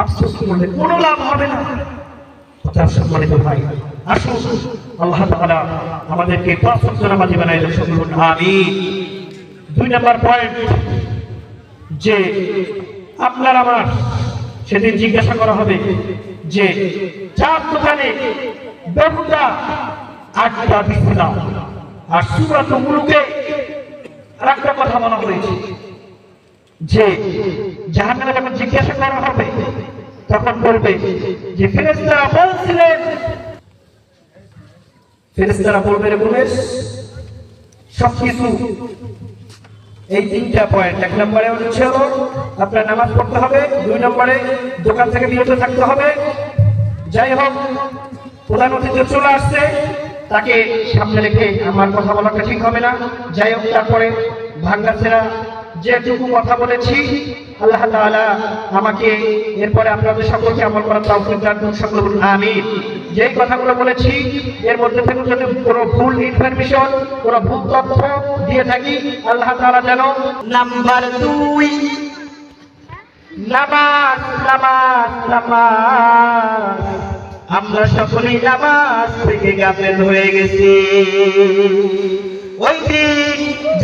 আফসোস করলে কোনো লাভ হবে না। অতএব সম্মানিত ভাই আসুন আল্লাহ তাআলা আমাদেরকে পাঁচ ওয়াক্ত নামাজি বানাই দেন সকল আমিন। দুই নাম্বার পয়েন্ট যে আপনার আমার সেদিন জিজ্ঞাসা করা হবে যে চার দোকানে বহুটা আটটা বিছনা আর সুরাত মুলুকে আর একটা কথা বলা হয়েছে। যে জাহান্নামে যখন জিজ্ঞাসা করা হবে, তখন বলবে যে, ফেরেশতারা বলছিলেন, ফেরেশতারা বলবে রে সবকিছু এই তিনটা পয়েন্ট এক নম্বরে হচ্ছে আপনার নামাজ পড়তে হবে, দুই নম্বরে দোকান থেকে বিরত থাকতে হবে। যাই হোক, প্রধান অতিথি চলে আসছে, তাকে সামনে রেখে আমার কথা বলাটা ঠিক হবে না। যাই হোক, তারপরে ভাঙ্গাছেরা যেটুকু কথা বলেছি আল্লাহ তাআলা আমাকে এরপরে আপনাদের সকলকে আমল করার তৌফিক দান করুন সকল আমিন। যেই কথাগুলো বলেছি এর মধ্যে থেকে যদি কোনো ভুল ইনফরমেশন কোনো ভুল তথ্য দিয়ে থাকি আল্লাহ তাআলা যেন নাম্বার দুই। নামাজ নামাজ নামাজ। আমরা সকলেই নামাজ থেকে গাফেল হয়ে গেছি। ওই দিন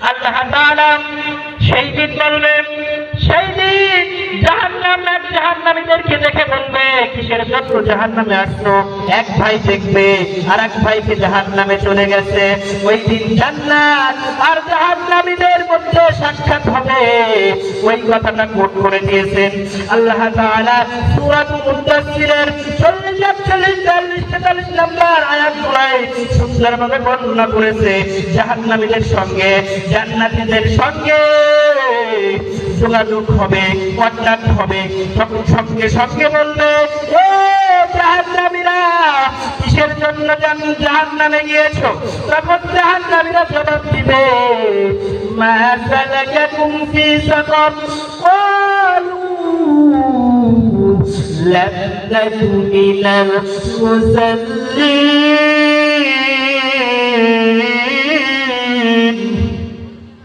আল্লাহ তাআলা চলে গেছে। ওই দিন জান্নাত আর মধ্যে সাক্ষাৎ হবে। ওই কথাটা কোট করে দিয়েছেন। আল্লাহ তাআলা সূরাতুল মুদাসসিরের 40 41 সুন্দরভাবে বর্ণনা করেছে জাহান্নামীদের সঙ্গে জান্নাতীদের সঙ্গে যোগাযোগ হবে কন্ট্যাক্ট হবে তখন সঙ্গে সঙ্গে বলবে এ জাহান্নামীরা কিসের জন্য জাহান্নামে গিয়েছো তখন জাহান্নামীরা জবাব দিবে মা সালাকাকুম ফি সাকার قالوا لم نك من المصلين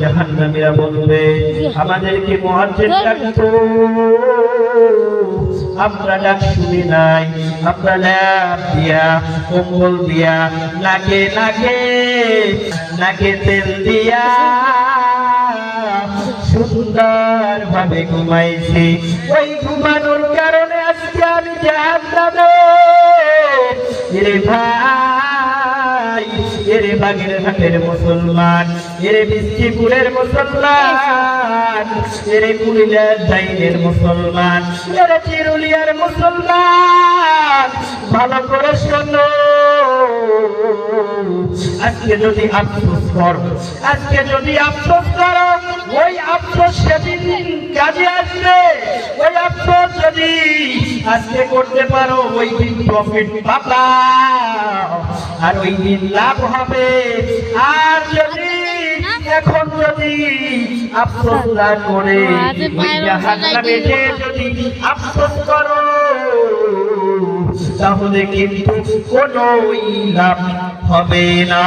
জাহান্নামীরা বলবে আমাদেরকে মুয়াজ্জিন ডাকতো। আমরা ডাক শুনি নাই। আমরা ল্যাপ দিয়া কম্বল দিয়া নাকে নাকে নাকে তেল দিয়া সুন্দর ভাবে ঘুমাইছি। ওই ঘুমানোর কারণে আজকে আমি জাহান্নামে এরে ভাই এরে বাগের ঘাটের মুসলমান, এরে বিস্তিপুরের মুসলমান, এরে কুড়িলার ডাইনের মুসলমান, এরে চিরুলিয়ার মুসলমান। ভালো করে শোনো, আজকে যদি আফসোস করো, আজকে যদি আফসোস করো, ওই আফসোস সেদিন কাজে আসবে, ওই আফসোস যদি আজকে করতে পারো ওই দিন প্রফিট পাবা। আর ওই দিন লাভ হবে। আর যদি এখন যদি আফসোস না করে যদি আফসোস করো তাহলে কিন্তু কোনো লাভ হবে না।